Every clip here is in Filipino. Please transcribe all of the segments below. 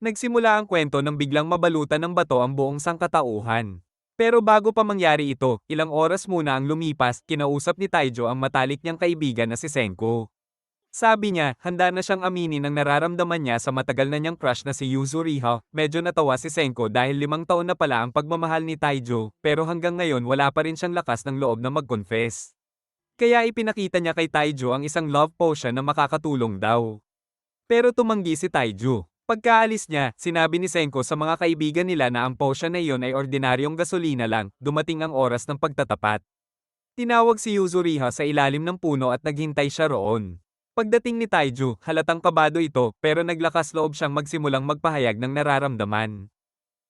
Nagsimula ang kwento nang biglang mabalutan ng bato ang buong sangkatauhan. Pero bago pa mangyari ito, ilang oras muna ang lumipas, kinausap ni Taijo ang matalik niyang kaibigan na si Senko. Sabi niya, handa na siyang aminin ang nararamdaman niya sa matagal na niyang crush na si Yuzuriha. Medyo natawa si Senko dahil limang taon na pala ang pagmamahal ni Taijo, pero hanggang ngayon wala pa rin siyang lakas ng loob na mag-confess. Kaya ipinakita niya kay Taijo ang isang love potion na makakatulong daw. Pero tumanggi si Taijo. Pagkaalis niya, sinabi ni Senko sa mga kaibigan nila na ang potion na iyon ay ordinaryong gasolina lang, dumating ang oras ng pagtatapat. Tinawag si Yuzuriha sa ilalim ng puno at naghintay siya roon. Pagdating ni Taiju, halatang kabado ito, pero naglakas loob siyang magsimulang magpahayag ng nararamdaman.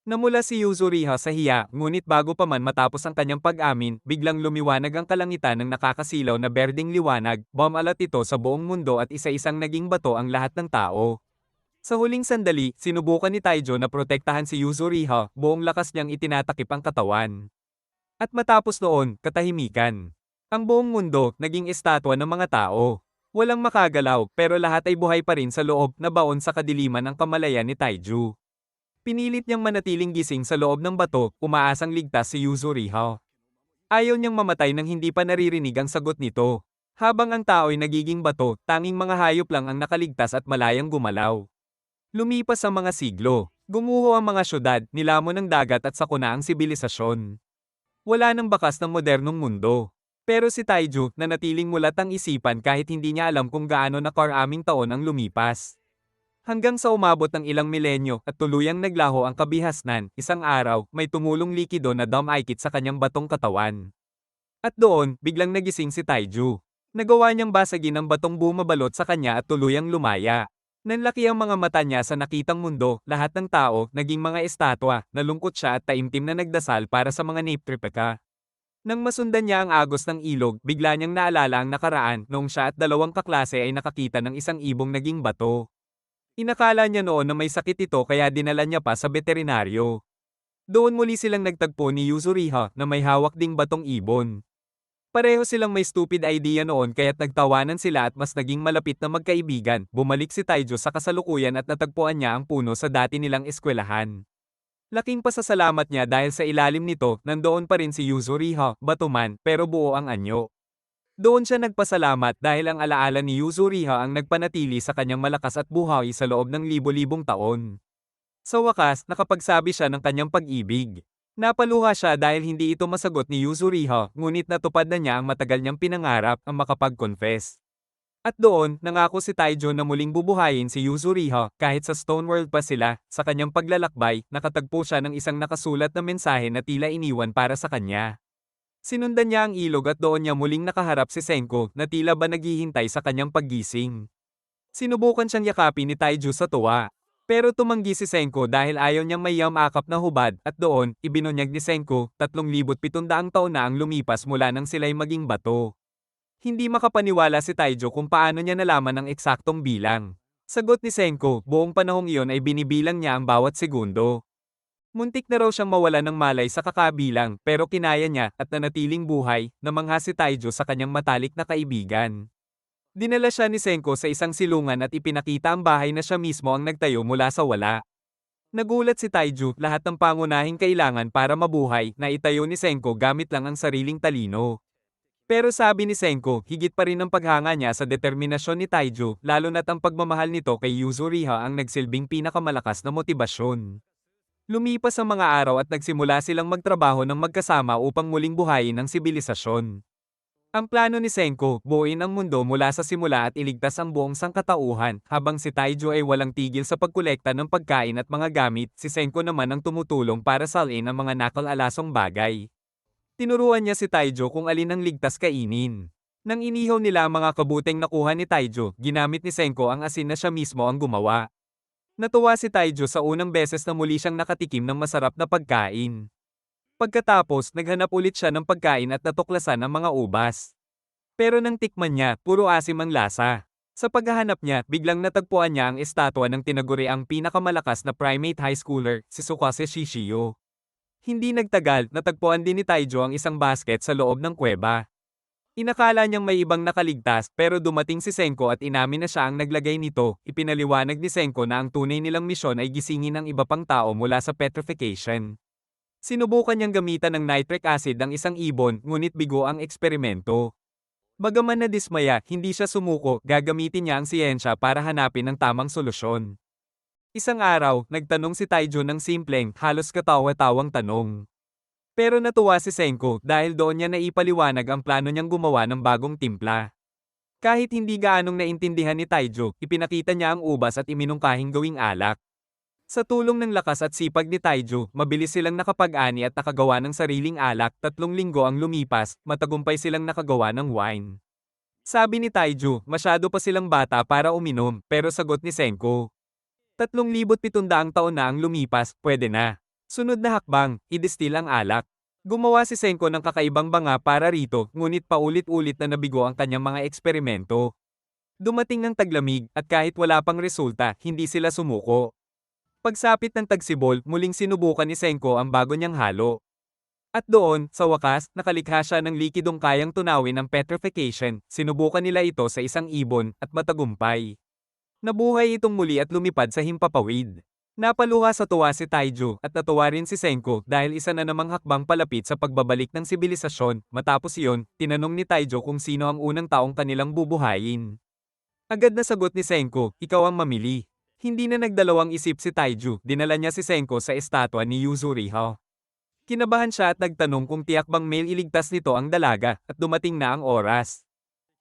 Namula si Yuzuriha sa hiya, ngunit bago pa man matapos ang kanyang pag-amin, biglang lumiwanag ang kalangitan ng nakakasilaw na berding liwanag, bumalat ito sa buong mundo at isa-isang naging bato ang lahat ng tao. Sa huling sandali, sinubukan ni Taijo na protektahan si Yuzuriha, buong lakas niyang itinatakip ang katawan. At matapos noon, katahimikan. Ang buong mundo, naging estatwa ng mga tao. Walang makagalaw, pero lahat ay buhay pa rin sa loob na baon sa kadiliman ng kamalayan ni Taiju. Pinilit niyang manatiling gising sa loob ng bato, umaasang ligtas si Yuzuriha. Ayaw niyang mamatay nang hindi pa naririnig ang sagot nito. Habang ang tao ay nagiging bato, tanging mga hayop lang ang nakaligtas at malayang gumalaw. Lumipas ang mga siglo. Gumuho ang mga syudad, nilamon ng dagat at sakuna ang sibilisasyon. Wala nang bakas ng modernong mundo. Pero si Taiju, na natiling mulat ang isipan kahit hindi niya alam kung gaano na karaming taon ang lumipas. Hanggang sa umabot ng ilang milenyo at tuluyang naglaho ang kabihasnan, isang araw, may tumulong likido na damaykit sa kanyang batong katawan. At doon, biglang nagising si Taiju. Nagawa niyang basagin ang batong bumabalot sa kanya at tuluyang lumaya. Nanlaki ang mga mata niya sa nakitang mundo, lahat ng tao, naging mga estatwa, nalungkot siya at taimtim na nagdasal para sa mga Niptripeka. Nang masundan niya ang agos ng ilog, bigla niyang naalala ang nakaraan noong siya at dalawang kaklase ay nakakita ng isang ibong naging bato. Inakala niya noon na may sakit ito kaya dinala niya pa sa veterinaryo. Doon muli silang nagtagpo ni Yuzuriha na may hawak ding batong ibon. Pareho silang may stupid idea noon kaya't nagtawanan sila at mas naging malapit na magkaibigan. Bumalik si Taijo sa kasalukuyan at natagpuan niya ang puno sa dati nilang eskwelahan. Laking pasasalamat niya dahil sa ilalim nito, nandoon pa rin si Yuzuriha, batuman, pero buo ang anyo. Doon siya nagpasalamat dahil ang alaala ni Yuzuriha ang nagpanatili sa kanyang malakas at buhay sa loob ng libo-libong taon. Sa wakas, nakapagsabi siya ng kanyang pag-ibig. Napaluha siya dahil hindi ito masagot ni Yuzuriha, ngunit natupad na niya ang matagal niyang pinangarap ang makapag-confess. At doon, nangako si Taijo na muling bubuhayin si Yuzuriha kahit sa Stone World pa sila. Sa kanyang paglalakbay, nakatagpo siya ng isang nakasulat na mensahe na tila iniwan para sa kanya. Sinundan niya ang ilog at doon niya muling nakaharap si Senko na tila ba naghihintay sa kanyang paggising. Sinubukan siyang yakapin ni Taijo sa tuwa. Pero tumanggi si Senko dahil ayaw niyang may akap na hubad at doon, ibinunyag ni Senko, 3,700 taon na ang lumipas mula nang sila'y maging bato. Hindi makapaniwala si Taijo kung paano niya nalaman ang eksaktong bilang. Sagot ni Senko, buong panahong iyon ay binibilang niya ang bawat segundo. Muntik na raw siyang mawala ng malay sa kakabilang, pero kinaya niya at nanatiling buhay, namangha si Taijo sa kanyang matalik na kaibigan. Dinala siya ni Senko sa isang silungan at ipinakita ang bahay na siya mismo ang nagtayo mula sa wala. Nagulat si Taiju, lahat ng pangunahing kailangan para mabuhay na itayo ni Senko gamit lang ang sariling talino. Pero sabi ni Senko, higit pa rin ang paghanga niya sa determinasyon ni Taiju, lalo na't ang pagmamahal nito kay Yuzuriha ang nagsilbing pinakamalakas na motibasyon. Lumipas ang mga araw at nagsimula silang magtrabaho ng magkasama upang muling buhayin ang sibilisasyon. Ang plano ni Senko, buuin ang mundo mula sa simula at iligtas ang buong sangkatauhan, habang si Taiju ay walang tigil sa pagkolekta ng pagkain at mga gamit, si Senko naman ang tumutulong para salin ang mga nakal-alasong bagay. Tinuruan niya si Taijo kung alin ang ligtas kainin. Nang inihaw nila ang mga kabuteng nakuha ni Taijo, ginamit ni Senko ang asin na siya mismo ang gumawa. Natuwa si Taijo sa unang beses na muli siyang nakatikim ng masarap na pagkain. Pagkatapos, naghanap ulit siya ng pagkain at natuklasan ang mga ubas. Pero nang tikman niya, puro asim ang lasa. Sa paghahanap niya, biglang natagpuan niya ang estatwa ng tinaguriang pinakamalakas na primate high schooler, si Tsukase Shishio. Hindi nagtagal, natagpuan din ni Taijo ang isang basket sa loob ng kuweba. Inakala niyang may ibang nakaligtas pero dumating si Senko at inamin na siya ang naglagay nito. Ipinaliwanag ni Senko na ang tunay nilang misyon ay gisingin ang iba pang tao mula sa petrification. Sinubukan niyang gamitan ng nitric acid ang isang ibon ngunit bigo ang eksperimento. Bagaman na dismaya, hindi siya sumuko, gagamitin niya ang siyensya para hanapin ang tamang solusyon. Isang araw, nagtanong si Taijun ng simpleng, halos katawa-tawang tanong. Pero natuwa si Senko dahil doon niya naipaliwanag ang plano niyang gumawa ng bagong timpla. Kahit hindi gaanong naintindihan ni Taijo, ipinakita niya ang ubas at iminungkahing gawing alak. Sa tulong ng lakas at sipag ni Taijo, mabilis silang nakapag-ani at nakagawa ng sariling alak, tatlong linggo ang lumipas, matagumpay silang nakagawa ng wine. Sabi ni Taijo, masyado pa silang bata para uminom, pero sagot ni Senko. 3,700 taon na ang lumipas, pwede na. Sunod na hakbang, idestil ang alak. Gumawa si Senko ng kakaibang banga para rito, ngunit paulit-ulit na nabigo ang kanyang mga eksperimento. Dumating ng taglamig, at kahit wala pang resulta, hindi sila sumuko. Pagsapit ng tagsibol, muling sinubukan ni Senko ang bago niyang halo. At doon, sa wakas, nakalikha siya ng likidong kayang tunawin ang petrification, sinubukan nila ito sa isang ibon, at matagumpay. Nabuhay itong muli at lumipad sa himpapawid. Napaluha sa tuwa si Taiju at natuwa rin si Senko dahil isa na namang hakbang palapit sa pagbabalik ng sibilisasyon. Matapos iyon, tinanong ni Taijo kung sino ang unang taong kanilang bubuhayin. Agad na sagot ni Senko, ikaw ang mamili. Hindi na nagdalawang isip si Taiju, dinala niya si Senko sa estatwa ni Yuzuriha. Kinabahan siya at nagtanong kung tiyak bang mail iligtas nito ang dalaga at dumating na ang oras.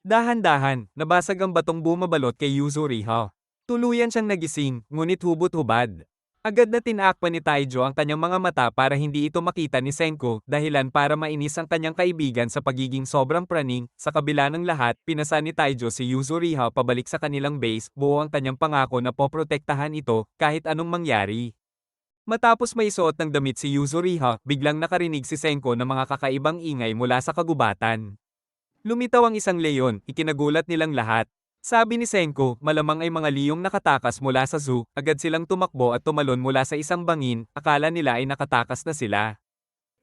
Dahan-dahan, nabasag ang batong bumabalot kay Yuzuriha. Tuluyan siyang nagising, ngunit hubot-hubad. Agad na tinakpan ni Taijo ang kanyang mga mata para hindi ito makita ni Senko, dahilan para mainis ang kanyang kaibigan sa pagiging sobrang praning. Sa kabila ng lahat, pinasa ni Taijo si Yuzuriha pabalik sa kanilang base, buo ang kanyang pangako na poprotektahan ito, kahit anong mangyari. Matapos may suot ng damit si Yuzuriha, biglang nakarinig si Senko ng mga kakaibang ingay mula sa kagubatan. Lumitaw ang isang leyon, ikinagulat nilang lahat. Sabi ni Senko, malamang ay mga liyong nakatakas mula sa zoo, agad silang tumakbo at tumalon mula sa isang bangin, akala nila ay nakatakas na sila.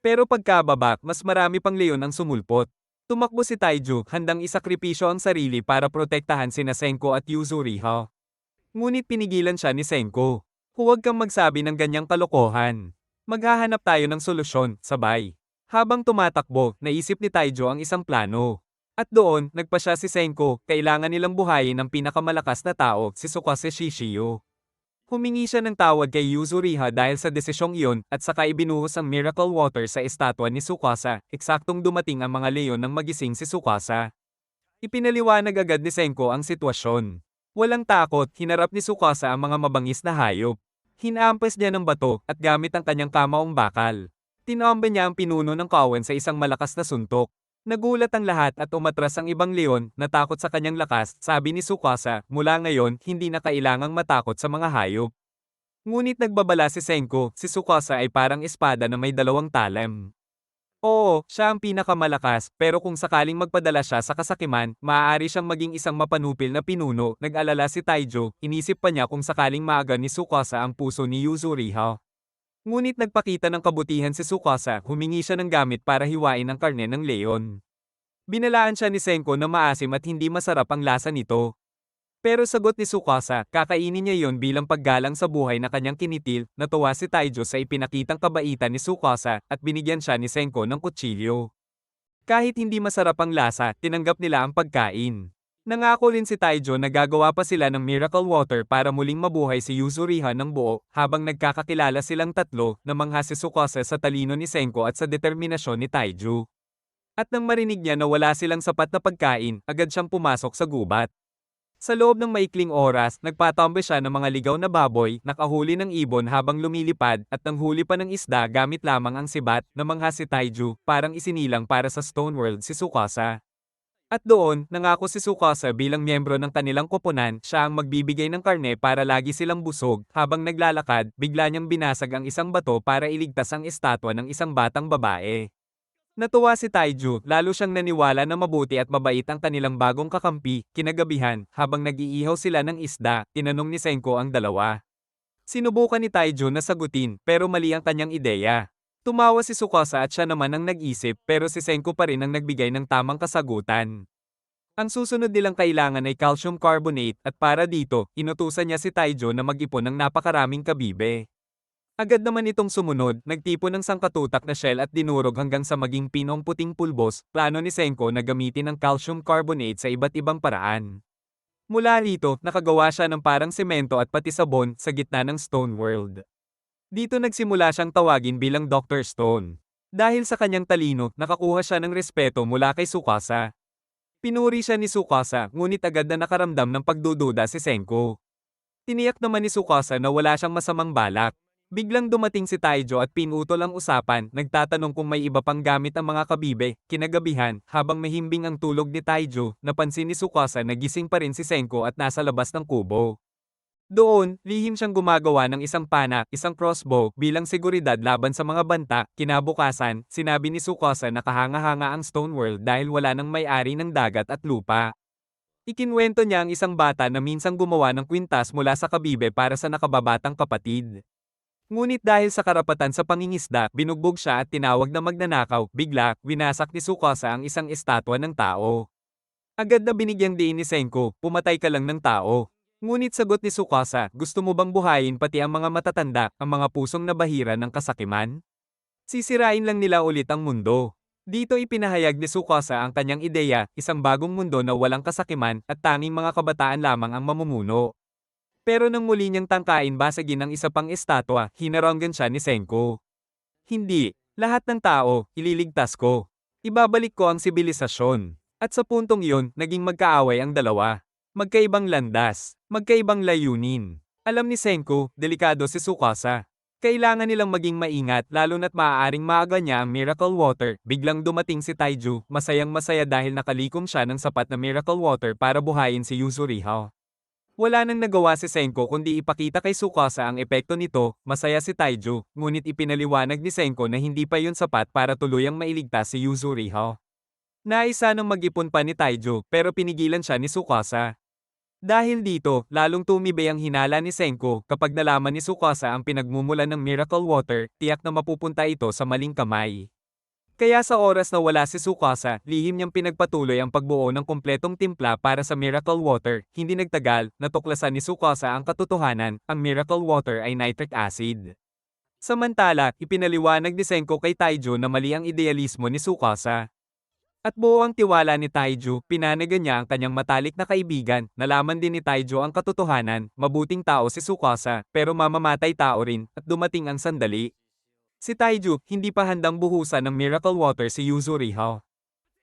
Pero pagkababa, mas marami pang leyon ang sumulpot. Tumakbo si Taiju, handang isakripisyo ang sarili para protektahan sina Senko at Yuzuriha. Ngunit pinigilan siya ni Senko. Huwag kang magsabi ng ganyang kalokohan. Maghahanap tayo ng solusyon, sabay. Habang tumatakbo, naisip ni Taijo ang isang plano. At doon, nagpa siya si Senko, kailangan nilang buhayin ang pinakamalakas na tao, si Tsukasa Shishiyo. Humingi siya ng tawad kay Yuzuriha dahil sa desisyong iyon, at saka ibinuhos ang miracle water sa estatwa ni Tsukasa, eksaktong dumating ang mga leon ng magising si Tsukasa. Ipinaliwanag agad ni Senko ang sitwasyon. Walang takot, hinarap ni Tsukasa ang mga mabangis na hayop. Hinaampas niya ng bato, at gamit ang kanyang kamaong bakal. Tinombe niya ang pinuno ng kawan sa isang malakas na suntok. Nagulat ang lahat at umatras ang ibang leon, natakot sa kanyang lakas, sabi ni Sukasa, mula ngayon, hindi na kailangang matakot sa mga hayop. Ngunit nagbabala si Senko, si Sukasa ay parang espada na may dalawang talem. Oo, siya ang pinakamalakas, pero kung sakaling magpadala siya sa kasakiman, maaari siyang maging isang mapanupil na pinuno, nag-alala si Taijo, inisip pa niya kung sakaling maaga ni Sukasa ang puso ni Yuzuriha. Ngunit nagpakita ng kabutihan si Sukasa, humingi siya ng gamit para hiwain ang karne ng leon. Binalaan siya ni Senko na maasim at hindi masarap ang lasa nito. Pero sagot ni Sukasa, kakainin niya yon bilang paggalang sa buhay na kanyang kinitil, natuwa si Taijo sa ipinakitang kabaitan ni Sukasa at binigyan siya ni Senko ng kutsilyo. Kahit hindi masarap ang lasa, tinanggap nila ang pagkain. Nangako rin si Taijo na gagawa pa sila ng miracle water para muling mabuhay si Yuzuriha ng buo, habang nagkakakilala silang tatlo, na mangha si Tsukasa sa talino ni Senko at sa determinasyon ni Taiju. At nang marinig niya na wala silang sapat na pagkain, agad siyang pumasok sa gubat. Sa loob ng maikling oras, nagpatambe siya ng mga ligaw na baboy, nakahuli ng ibon habang lumilipad, at nanghuli pa ng isda gamit lamang ang sibat, na mangha si Taiju, parang isinilang para sa Stone World si Tsukasa. At doon, nangako si Sukasa bilang miyembro ng kanilang koponan, siya ang magbibigay ng karne para lagi silang busog. Habang naglalakad, bigla niyang binasag ang isang bato para iligtas ang estatwa ng isang batang babae. Natuwa si Taiju, lalo siyang naniwala na mabuti at mabait ang kanilang bagong kakampi, kinagabihan, habang nag-iihaw sila ng isda, tinanong ni Senko ang dalawa. Sinubukan ni Taiju na sagutin, pero mali ang kanyang ideya. Tumawa si Tsukasa at siya naman ang nag-isip pero si Senko pa rin ang nagbigay ng tamang kasagutan. Ang susunod nilang kailangan ay calcium carbonate at para dito, inutusan niya si Taijo na mag-ipon ng napakaraming kabibe. Agad naman itong sumunod, nagtipon ng sangkatutak na shell at dinurog hanggang sa maging pinong puting pulbos, plano ni Senko na gamitin ang calcium carbonate sa iba't ibang paraan. Mula rito, nakagawa siya ng parang semento at pati sabon sa gitna ng Stone World. Dito nagsimula siyang tawagin bilang Dr. Stone. Dahil sa kanyang talino, nakakuha siya ng respeto mula kay Sukasa. Pinuri siya ni Sukasa, ngunit agad na nakaramdam ng pagdududa si Senko. Tiniyak naman ni Sukasa na wala siyang masamang balak. Biglang dumating si Taijo at pinutol ang usapan, nagtatanong kung may iba pang gamit ang mga kabibe, kinagabihan, habang mahimbing ang tulog ni Taijo, napansin ni Sukasa na gising pa rin si Senko at nasa labas ng kubo. Doon, lihim siyang gumagawa ng isang pana, isang crossbow, bilang seguridad laban sa mga banta. Kinabukasan, sinabi ni Sukasa na kahanga-hanga ang Stone World dahil wala nang may-ari ng dagat at lupa. Ikinwento niya ang isang bata na minsang gumawa ng kwintas mula sa kabibe para sa nakababatang kapatid. Ngunit dahil sa karapatan sa pangingisda, binugbog siya at tinawag na magnanakaw, bigla, winasak ni Sukasa ang isang estatwa ng tao. Agad na binigyang diin ni Senko, pumatay ka lang ng tao. Ngunit sagot ni Sukasa, gusto mo bang buhayin pati ang mga matatanda, ang mga pusong nabahira ng kasakiman? Sisirain lang nila ulit ang mundo. Dito ipinahayag ni Sukasa ang kanyang ideya, isang bagong mundo na walang kasakiman at tanging mga kabataan lamang ang mamumuno. Pero nang muli niyang tangkain basagin ang isa pang estatwa, hinaranggan siya ni Senko. Hindi, lahat ng tao, ililigtas ko. Ibabalik ko ang sibilisasyon. At sa puntong iyon, naging magkaaway ang dalawa. Magkaibang landas, magkaibang layunin. Alam ni Senko, delikado si Sukasa. Kailangan nilang maging maingat lalo na't maaaring maaga niya ang miracle water. Biglang dumating si Taiju, masayang masaya dahil nakalikom siya ng sapat na miracle water para buhayin si Yuzuriha. Wala nang nagawa si Senko kundi ipakita kay Sukasa ang epekto nito, masaya si Taiju, ngunit ipinaliwanag ni Senko na hindi pa yun sapat para tuluyang mailigtas si Yuzuriha. Naisa nang mag-ipon pa ni Taiju pero pinigilan siya ni Sukasa. Dahil dito, lalong tumibay ang hinala ni Senko kapag nalaman ni Sukasa ang pinagmumulan ng miracle water, tiyak na mapupunta ito sa maling kamay. Kaya sa oras na wala si Sukasa, lihim niyang pinagpatuloy ang pagbuo ng kumpletong timpla para sa miracle water. Hindi nagtagal, natuklasan ni Sukasa ang katotohanan, ang miracle water ay nitric acid. Samantala, ipinaliwanag ni Senko kay Taiju na mali ang idealismo ni Sukasa. At buo ang tiwala ni Taiju, pinanagan niya ang kanyang matalik na kaibigan, nalaman din ni Taiju ang katotohanan, mabuting tao si Sukasa, pero mamamatay tao rin, at dumating ang sandali. Si Taiju, hindi pa handang buhusan ng miracle water si Yuzuriha.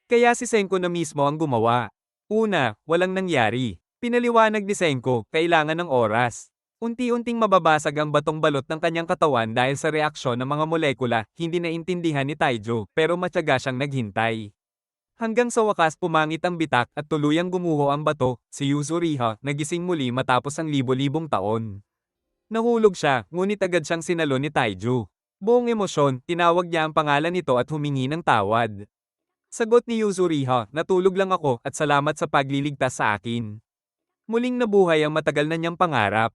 Kaya si Senko na mismo ang gumawa. Una, walang nangyari. Pinaliwanag ni Senko, kailangan ng oras. Unti-unting mababasag ang batong balot ng kanyang katawan dahil sa reaksyon ng mga molekula, hindi naintindihan ni Taiju, pero matyaga siyang naghintay. Hanggang sa wakas pumangit ang bitak at tuluyang gumuho ang bato, si Yuzuriha nagising muli matapos ang libo-libong taon. Nahulog siya, ngunit agad siyang sinalo ni Taiju. Buong emosyon, tinawag niya ang pangalan nito at humingi ng tawad. Sagot ni Yuzuriha, natulog lang ako at salamat sa pagliligtas sa akin. Muling nabuhay ang matagal na niyang pangarap.